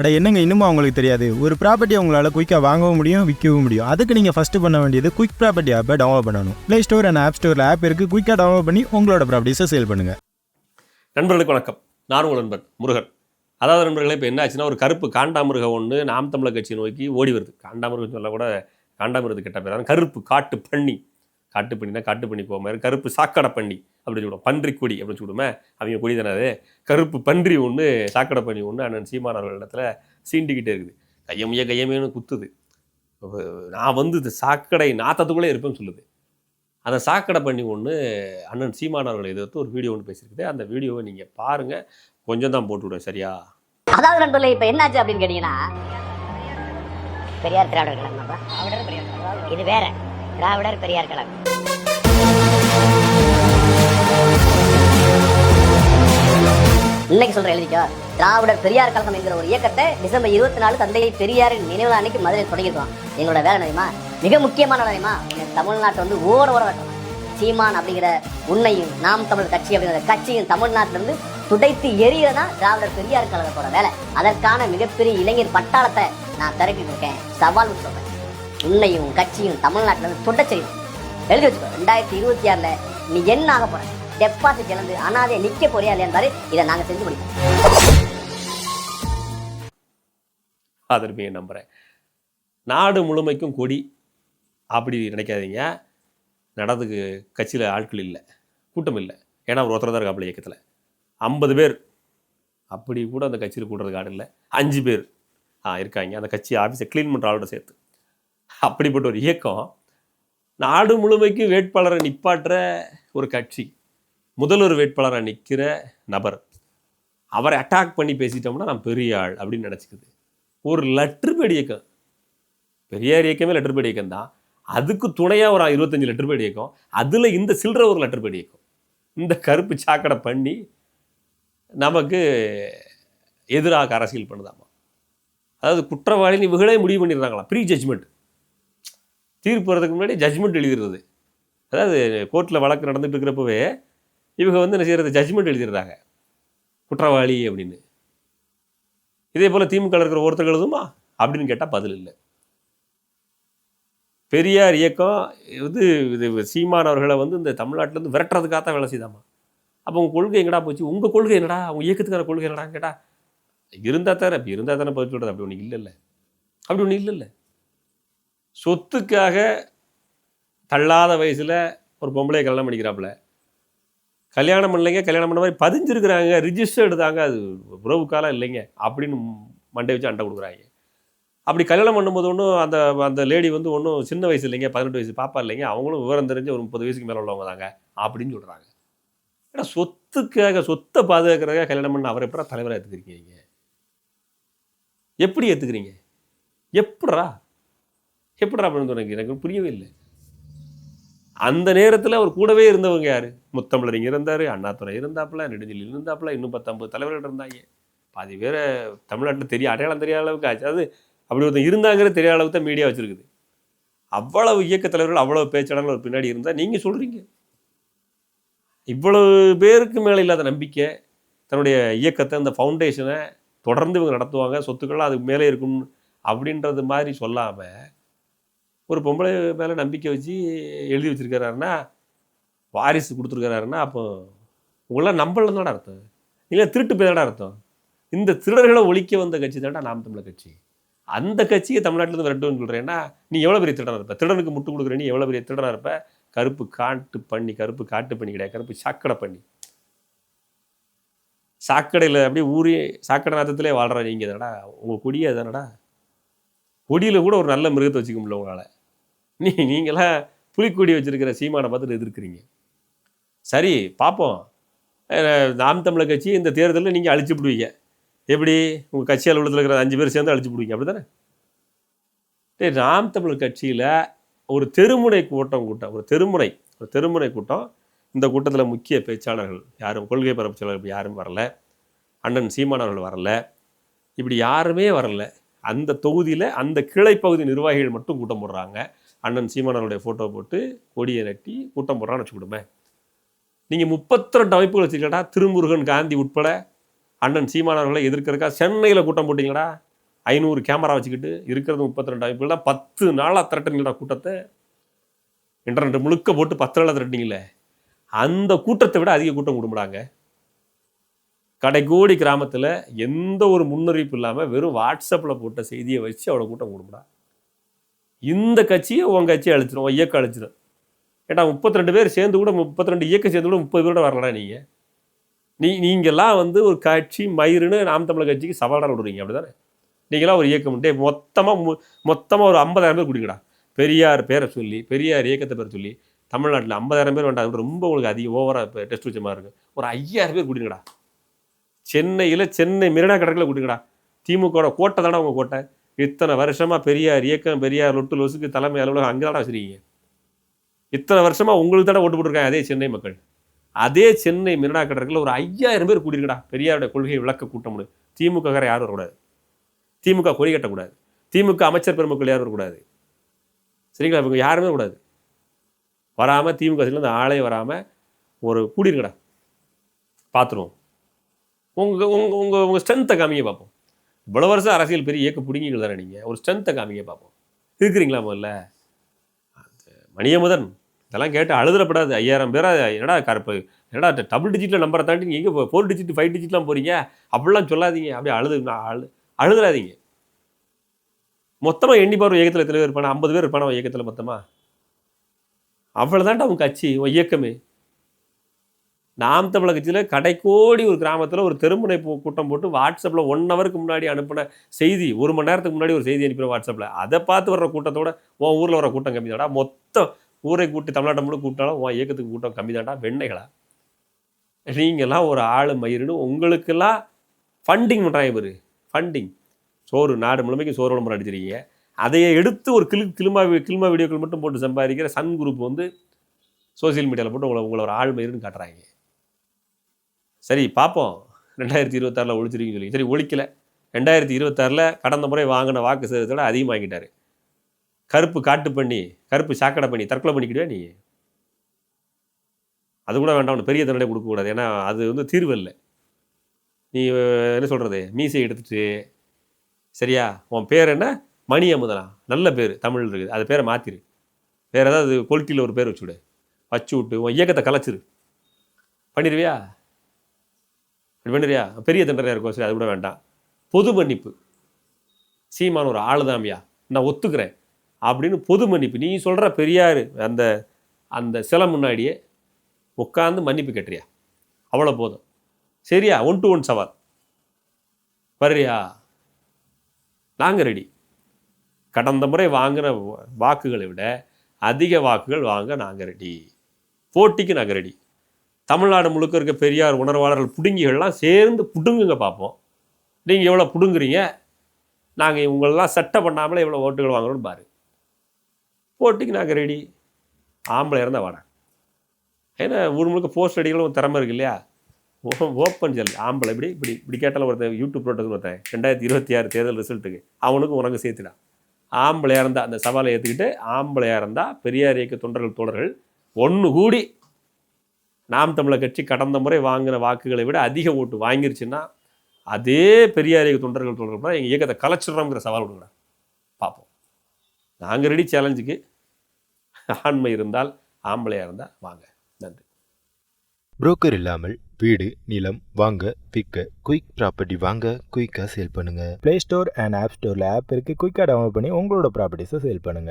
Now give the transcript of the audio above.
அட என்னங்க இன்னுமா அவங்களுக்கு தெரியாது? ஒரு ப்ராப்பர்ட்டி உங்களால் குயிக்காக வாங்கவும் முடியும் விற்கவும் முடியும். அதுக்கு நீங்கள் ஃபஸ்ட்டு பண்ண வேண்டியது குயிக் ப்ராப்பர்ட்டி ஆப்பை டவுன்லோட் பண்ணணும். ப்ளே ஸ்டோர் அண்ட் ஆப் ஸ்டோரில் ஆப் இருக்குது குயிக்காக டவுன்லோட் பண்ணி உங்களோட ப்ராப்பர்ட்டிஸை சேல் பண்ணுங்கள் நண்பர்களுக்கு வணக்கம். நான் உங்கள் நண்பன் முருகன். அதாவது நண்பர்களே இப்போ என்ன ஆச்சுன்னா ஒரு கருப்பு காண்டாமிருகம் ஒன்று நாம் தமிழர் கட்சியை நோக்கி ஓடி வருது. காண்டாமிருகம் சொல்ல கூட காண்டாமிருது கெட்ட பேர். கருப்பு காட்டு பண்ணி காட்டுப்பண்ணினா காட்டுப்பண்ணி போகாமல் போக கருப்பு சாக்கடை பண்ணி அப்படின்னு சொல்லுவோம். பன்றி கொடி அப்படின்னு சொல்லுவோமே அவங்க கொடி தானே அது? கருப்பு பன்றி ஒன்று சாக்கடை பண்ணி ஒன்று அண்ணன் சீமான் அவர்கள் இடத்துல சீண்டிக்கிட்டே இருக்குது. கையமைய கையமையன்னு குத்துது. நான் வந்து இந்த சாக்கடை நாத்தத்துக்குள்ளே இருப்பேன்னு சொல்லுது. அந்த சாக்கடை பண்ணி ஒன்று அண்ணன் சீமான் அவர்களை எதிர்த்து ஒரு வீடியோ ஒன்று பேசியிருக்குது. அந்த வீடியோவை நீங்கள் பாருங்கள் கொஞ்சம் தான் போட்டு விடுவேன் சரியா? அதாவது நண்பர்களே இப்போ என்னாச்சு அப்படின்னு கேட்டீங்கன்னா பெரியார் திராவிடர் இது வேற. திராவிடர் பெரியார் கழகம். இன்னைக்கு சொல்ற எழுதிக்கோ. திராவிடர் பெரியார் கழகம் என்கிற ஒரு இயக்கத்தை டிசம்பர் இருபத்தி நாலு தந்தையை பெரியாரின் நினைவு அன்னைக்கு மதுரை தொடங்கிடுவான் எங்களோட வேலை நிலையமா மிக முக்கியமான நிலையமா தமிழ்நாட்டை வந்து ஓர ஓர வைக்கணும். சீமான் அப்படிங்கிற உன்னையும் நாம் தமிழ் கட்சி அப்படிங்கிற கட்சியும் தமிழ்நாட்டிலிருந்து துடைத்து எரியதான் திராவிடர் பெரியார் கழகத்தோட வேலை. அதற்கான மிகப்பெரிய இளைஞர் பட்டாளத்தை நான் திரட்டிட்டு இருக்கேன். சவால் சொல்றேன். உன்னையும் கட்சியும் தமிழ்நாட்டில் இருந்து துடைச்செறியும் எழுதி வச்சுக்கோ ரெண்டாயிரத்தி இருபத்தி ஆறில் நீ என்ன ஆக போற? டெபாசிட் இழந்து அனாதையை நிற்க போறியா இல்லையாரு இதை நாங்கள் செஞ்சு முடிப்போம். அதற்கு நம்புகிறேன் நாடு முழுமைக்கும் கொடி அப்படி நினைக்காதீங்க. நடந்துக்கு கட்சியில் ஆட்கள் இல்லை கூட்டம் இல்லை. ஏன்னா அவர் ஒருத்தர் தான் இருக்காப்புல இயக்கத்தில். ஐம்பது பேர். அப்படி கூட அந்த கட்சியில் கூட்டுறதுக்கு ஆடு இல்லை. அஞ்சு பேர் ஆ இருக்காங்க. அந்த கட்சி ஆஃபீஸை க்ளீன் பண்ணுற ஆளோட சேர்த்து. அப்படிப்பட்ட ஒரு இயக்கம் நாடு முழுமைக்கும் வேட்பாளரை நிப்பாட்டுற ஒரு கட்சி முதல்வர் வேட்பாளராக நிற்கிற நபர். அவரை அட்டாக் பண்ணி பேசிட்டோம்னா நான் பெரிய ஆள் அப்படின்னு நினச்சிக்குது. ஒரு லெட்ரு பேடி இயக்கம். பெரியார் இயக்கமே லெட்டர் பேடி இயக்கம் தான். அதுக்கு துணையாக ஒரு இருபத்தஞ்சி லெட்டர் பேடி இயக்கம். அதில் இந்த சில்லற ஒரு லெட்டர் பேடி இயக்கம். இந்த கருப்பு சாக்கடை பண்ணி நமக்கு எதிராக அரசியல் பண்ணுதாமா? அதாவது குற்றவாளின்னு இவங்களே முடிவு பண்ணிடுறாங்களா? ப்ரீ ஜட்ஜ்மெண்ட் தீர்ப்பு வரதுக்கு முன்னாடி ஜட்ஜ்மெண்ட் எழுதிடுறது. அதாவது கோர்ட்டில் வழக்கு நடந்துகிட்டு இருக்கிறப்பவே இவங்க வந்து என்ன செய்கிறது ஜட்ஜ்மெண்ட் எழுதிடுறாங்க. குற்றவாளி அப்படின்னு. இதே போல் திமுக இருக்கிற ஒருத்தர் எழுதுமா? அப்படின்னு கேட்டால் பதில் இல்லை. பெரியார் இயக்கம் இது இது சீமான் அவர்களை வந்து இந்த தமிழ்நாட்டிலேருந்து விரட்டுறதுக்காக தான் வேலை செய்தாமா? அப்போ உங்கள் கொள்கை எங்கடா போச்சு? உங்கள் கொள்கை என்னடா? உங்கள் இயக்கத்துக்கான கொள்கை என்னடா கேட்டா இருந்தால் தானே அப்படி இருந்தால் தானே பதில் சொல்கிறது அப்படி ஒன்று இல்லைல்ல. அப்படி ஒன்று இல்லைல்ல. சொத்துக்காக தள்ளாத வயசில் ஒரு பொம்பளையை கல்யாணம் பண்ணிக்கிறாப்புல. கல்யாணம் பண்ணலைங்க கல்யாணம் பண்ண மாதிரி பதிஞ்சிருக்கிறாங்க ரிஜிஸ்டர் எடுத்தாங்க அது உறவு காலம் இல்லைங்க அப்படின்னு மண்டை வச்சு அண்டை கொடுக்குறாங்க. அப்படி கல்யாணம் பண்ணும்போது ஒன்றும் அந்த அந்த லேடி வந்து ஒன்றும் சின்ன வயசு இல்லைங்க பதினெட்டு வயசு பாப்பா இல்லைங்க அவங்களும் விவரம் தெரிஞ்சு ஒரு முப்பது வயசுக்கு மேலே உள்ளவங்க தாங்க அப்படின்னு சொல்கிறாங்க ஏன்னா சொத்துக்காக சொத்தை பாதுகாக்கிறதுக்காக கல்யாணம் பண்ண அவரை எப்படா தலைவராக எடுத்துக்கிறீங்க எப்படி ஏற்றுக்கிறீங்க எப்படா எப்படா அப்படின்னு எனக்கு எனக்கு புரியவே இல்லை. அந்த நேரத்தில் அவர் கூடவே இருந்தவங்க யார்? முத்தமிழறிஞர் இருந்தார் அண்ணாத்துறை இருந்தாப்புல நெடுஞ்சலில் இருந்தாப்புல இன்னும் பத்தொம்பது தலைவர்கள் இருந்தாங்க. பாதி பேரை தமிழ்நாட்டில் தெரிய அடையாளம் தெரியாத அளவுக்கு ஆச்சு. அது அப்படி ஒருத்தன் இருந்தாங்கிற தெரியாத அளவுக்கு தான் மீடியா வச்சுருக்குது. அவ்வளவு இயக்க தலைவர்கள் அவ்வளவு பேச்சாளர்கள் ஒரு பின்னாடி இருந்தால் நீங்கள் சொல்கிறீங்க இவ்வளவு பேருக்கு மேலே இல்லாத நம்பிக்கை தன்னுடைய இயக்கத்தை அந்த ஃபவுண்டேஷனை தொடர்ந்து இவங்க நடத்துவாங்க சொத்துக்கள்லாம் அதுக்கு மேலே இருக்கும் அப்படின்றது மாதிரி சொல்லாமல் ஒரு பொம்பளை மேலே நம்பிக்கை வச்சு எழுதி வச்சிருக்கிறாருன்னா வாரிசு கொடுத்துருக்கிறாருன்னா அப்போ உங்களாம் நம்பலன்னு தானே அர்த்தம். இல்லை திருட்டு பேரோட அர்த்தம். இந்த திருடர்களை ஒழிக்க வந்த கட்சி தான்டா நாம் தமிழர் கட்சி. அந்த கட்சியை தமிழ்நாட்டிலேருந்து விரட்டுன்னு சொல்கிறேன்னா நீ எவ்வளோ பெரிய திருடனாக இருப்ப? திருடனுக்கு முட்டு கொடுக்குற நீ எவ்வளோ பெரிய திருடனாக இருப்ப? கருப்பு காட்டு பண்ணி கருப்பு காட்டு பண்ணி கிடையாது. கருப்பு சாக்கடை பண்ணி. சாக்கடையில் அப்படியே ஊரே சாக்கடை நாத்தத்திலே வாழ்கிற நீங்கள் தானடா. உங்கள் கொடியே தானடா கொடியில் கூட ஒரு நல்ல மிருகத்தை வச்சுக்க முடியல உங்களால். நீ நீங்களாம் புலிக்கொடி வச்சுருக்கிற சீமானை பார்த்துட்டு எதிர்க்கிறீங்க. சரி பார்ப்போம் நாம் தமிழர் கட்சி இந்த தேர்தலில் நீங்கள் அழிச்சு விடுவீங்க எப்படி? உங்கள் கட்சி அலுவலகத்தில் இருக்கிற அஞ்சு பேர் சேர்ந்து அழிச்சு விடுவீங்க அப்படி தானே டேய் நாம் தமிழர் கட்சியில் ஒரு தெருமுனை கூட்டம் கூட்டம் ஒரு தெருமுனை ஒரு தெருமுனை கூட்டம். இந்த கூட்டத்தில் முக்கிய பேச்சாளர்கள் யாரும் கொள்கை பரப்புச்சாளர்கள் யாரும் வரல. அண்ணன் சீமானவர்கள் வரல. இப்படி யாருமே வரல. அந்த தொகுதியில் அந்த கிளை பகுதி நிர்வாகிகள் மட்டும் கூட்டம் போடுறாங்க. அண்ணன் சீமானவருடைய ஃபோட்டோ போட்டு கொடியை நட்டி கூட்டம் போடுறான்னு வச்சுக்கிடுமே. நீங்கள் முப்பத்தி ரெண்டு அமைப்புகள் வச்சுருக்கடா திருமுருகன் காந்தி உட்பட அண்ணன் சீமானவர்களை எதிர்க்கிறக்கா சென்னையில் கூட்டம் போட்டிங்களா ஐநூறு கேமரா வச்சுக்கிட்டு இருக்கிறது முப்பத்தி ரெண்டு இப்படிலாம் பத்து நாளாக திரட்டுங்களா கூட்டத்தை. இன்டர்நெட் முழுக்க போட்டு பத்து நாளாக திரட்டினீங்களே. அந்த கூட்டத்தை விட அதிக கூட்டம் கொடுமுடாங்க கடைக்கோடி கிராமத்தில் எந்த ஒரு முன்னறிவிப்பு இல்லாமல் வெறும் வாட்ஸ்அப்பில் போட்ட செய்தியை வச்சு அவ்வளோ கூட்டம் கொடுமுடா இந்த கட்சியை உன் கட்சியை அழிச்சிடும் உன் இயக்கம் அழிச்சிடும் ஏட்டா முப்பத்தி ரெண்டு பேர் சேர்ந்து கூட முப்பத்தி ரெண்டு இயக்கம் சேர்ந்து கூட முப்பது பேரோட வரலடா நீங்கள் நீ நீங்கள்லாம் வந்து ஒரு கட்சி மயிருன்னு நாம் தமிழர் கட்சிக்கு சவாலாக விடுறீங்க அப்படி தானே நீங்களாம் ஒரு இயக்கம் டே மொத்தமாக மொத்தமாக ஒரு ஐம்பதாயிரம் பேர் குடிக்கடா. பெரியார் பேரை சொல்லி பெரியார் இயக்கத்தை பேரை சொல்லி தமிழ்நாட்டில் ஐம்பதாயிரம் பேர் வேண்டாம் ரொம்ப உங்களுக்கு அதிக ஓவராக இப்போ டெஸ்ட் வச்ச மாதிரி இருக்குது ஒரு ஐயாயிரம் பேர் குடிங்கடா. சென்னையில் சென்னை மெரினா கடற்கரை குடிங்கடா. திமுகவோட கோட்டை தானே உங்கள் கோட்டை. இத்தனை வருஷமாக பெரியார் இயக்கம் பெரியார் லொட்டு லொசுக்கு தலைமை அலுவலகம் அங்கே தானே வச்சுருக்கீங்க. இத்தனை வருஷமாக உங்களுக்கு தானே ஓட்டு போட்டிருக்காங்க அதே சென்னை மக்கள். அதே சென்னை மெரினா கடற்கரையில் ஒரு ஐயாயிரம் பேர் கூட்டியிருக்கடா பெரியாருடைய கொள்கையை விளக்க கூட்டம்னு. திமுக கார யாரும் வரக்கூடாது. திமுக கொடி கட்டக்கூடாது. திமுக அமைச்சர் பெருமக்கள் யாரும் வரக்கூடாது. சரிங்களா? இவங்க யாருமே கூடாது வராமல் திமுக இந்த ஆளே வராமல் ஒரு கூடியிருக்கடா பார்த்துருவோம். உங்கள் உங்கள் உங்கள் உங்கள் ஸ்ட்ரென்த்தை காமிங்க பார்ப்போம். இவ்வளோ வருஷம் அரசியல் பெரிய இயக்க பிடிங்கிகள் தானே நீங்கள் ஒரு ஸ்ட்ரென்த்தை காமிங்க பார்ப்போம் இருக்கிறீங்களா முதல்ல? அந்த மணியமுதன் இதெல்லாம் கேட்டு அழுதுறப்படாது. ஐயாயிரம் பேரா என்னடா கருப்பு என்னடா டபுள் டிஜிட்டில் நம்பரை தாண்டி நீங்கள் எங்கே ஃபோர் டிஜிட் ஃபைவ் டிஜிட்லாம் போகிறீங்க அப்படிலாம் சொல்லாதீங்க. அப்படியே அழுது அழு அழுதுறாதீங்க. மொத்தமாக எண்ணி பாரு இயக்கத்தில் எத்தனை பேர் இருப்பானா ஐம்பது பேர் இருப்பானா இயக்கத்தில் மொத்தமாக அவ்வளோதான்டா உன் கட்சி உன் இயக்கமே. நாம் தமிழர் கட்சியில் கடைக்கோடி ஒரு கிராமத்தில் ஒரு தெருமுனை கூட்டம் போட்டு வாட்ஸ்அப்பில் ஒன் ஹவருக்கு முன்னாடி அனுப்பின செய்தி ஒரு மணி நேரத்துக்கு முன்னாடி ஒரு செய்தி அனுப்பின வாட்ஸ்அப்பில் அதை பார்த்து வர்ற கூட்டத்தோட உன் ஊரில் வர கூட்டம் கம்மி தான்டா மொத்தம் ஊரை கூட்டி தமிழ்நாட்டை முழு கூட்டாலும் உன் இயக்கத்துக்கு கூட்டம் கம்மி தான்டா வெண்ணைகளா? நீங்களாம் ஒரு ஆள் மயிருன்னு உங்களுக்கெல்லாம் ஃபண்டிங் பண்ணுறாங்க இவர். ஃபண்டிங் சோறு நாடு முழுமைக்கு சோறு விளம்பரம் அடிச்சிருக்கீங்க. அதையே எடுத்து ஒரு கிளி கிளிமா கிளிமா வீடியோக்கள் மட்டும் போட்டு சம்பாதிக்கிற சன் குரூப் வந்து சோஷியல் மீடியாவில் போட்டு உங்களை உங்களை ஒரு ஆள் மயிருன்னு காட்டுறாங்க. சரி பார்ப்போம் ரெண்டாயிரத்தி இருபத்தாறில் ஒழிச்சிருக்கீங்க சொல்லி. சரி ஒழிக்கல. ரெண்டாயிரத்தி இருபத்தாறில் கடந்த முறை வாங்கின வாக்கு சதவீதத்தோட அதிகமாக வாங்கிட்டாரு கருப்பு காட்டு பண்ணி கருப்பு சாக்கடை பண்ணி தற்கொலை பண்ணிக்கிடுவே நீ? அது கூட வேண்டாம் ஒன்று பெரிய தண்டனை கொடுக்கக்கூடாது. ஏன்னா அது வந்து தீர்வு இல்லை. நீ என்ன சொல்கிறது மீசை எடுத்துட்டு சரியா? உன் பேர் என்ன? மணி அமுதனா நல்ல பேர் தமிழ் இருக்குது. அது பேரை மாற்றிரு வேறு ஏதாவது கொல்ட்டியில் ஒரு பேர் வச்சுவிடு. வச்சு விட்டு உன் இயக்கத்தை கலைச்சிரு. பண்ணிடுவியா பண்ணுறியா பெரிய தண்டனையாக இருக்கும். சரி அது கூட வேண்டாம். பொது மன்னிப்பு. சீமான ஒரு ஆளுதாமியா? நான் ஒத்துக்கிறேன். அப்படின்னு பொது மன்னிப்பு. நீ சொல்கிற பெரியார் அந்த அந்த சிலை முன்னாடியே உட்காந்து மன்னிப்பு கேட்டுறியா அவ்வளோ போதும். சரியா? ஒன் டு ஒன் சவால். வர்றியா? நாங்கள் ரெடி கடந்த முறை வாங்கின வாக்குகளை விட அதிக வாக்குகள் வாங்க நாங்கள் ரெடி போட்டிக்கு நாங்கள் ரெடி தமிழ்நாடு முழுக்க இருக்க பெரியார் உணர்வாளர்கள் பிடுங்கிகள்லாம் சேர்ந்து பிடுங்குங்க பார்ப்போம். நீங்கள் எவ்வளோ பிடுங்குறீங்க? நாங்கள் இவங்களெல்லாம் சட்டை பண்ணாமலே எவ்வளோ ஓட்டுகள் வாங்குறோம்னு பாரு. போட்டிக்கு நாங்கள் ரெடி ஆம்பளை இருந்தால் வாடா. ஏன்னா ஊர் முழுக்க போஸ்ட் அடிகளும் திறமை இருக்கு இல்லையா? ஓப்பன் ஜெல் ஆம்பளை இப்படி இப்படி இப்படி கேட்டாலும் ஒருத்தன் யூடியூப் ப்ரோட்டக்கு ஒருத்தன் ரெண்டாயிரத்தி இருபத்தி ஆறு தேர்தல் ரிசல்ட்டுக்கு அவனுக்கும் உனக்கு சேர்த்துடா. ஆம்பளையாக இருந்தால் அந்த சவாலை ஏற்றுக்கிட்டு ஆம்பளையாக இருந்தால் பெரியார் இயக்க தொண்டர்கள் தோழர்கள் ஒன்று கூடி நாம் தமிழர் கட்சி கடந்த முறை வாங்கின வாக்குகளை விட அதிக ஓட்டு வாங்கிருச்சுன்னா அதே பெரியார் இயக்க தொண்டர்கள் தோழர்கள் எங்கள் இயக்கத்தை கலைச்சிடுறோங்கிற சவால் விடுங்கடா. பார்ப்போம். நாங்கள் ரெடி சேலஞ்சுக்கு ஆண்மை இருந்தால் ஆம்பளையாக இருந்தால் வாங்க. நன்றி. புரோக்கர் இல்லாமல் வீடு நிலம் வாங்க விற்க குயிக் ப்ராப்பர்ட்டி வாங்க குயிக்காக சேல் பண்ணுங்க. ப்ளே ஸ்டோர் அண்ட் ஆப் ஸ்டோரில் ஆப் இருக்குது குயிக்காக டவுன்லோட் பண்ணி உங்களோட ப்ராப்பர்ட்டிஸை சேல் பண்ணுங்கள்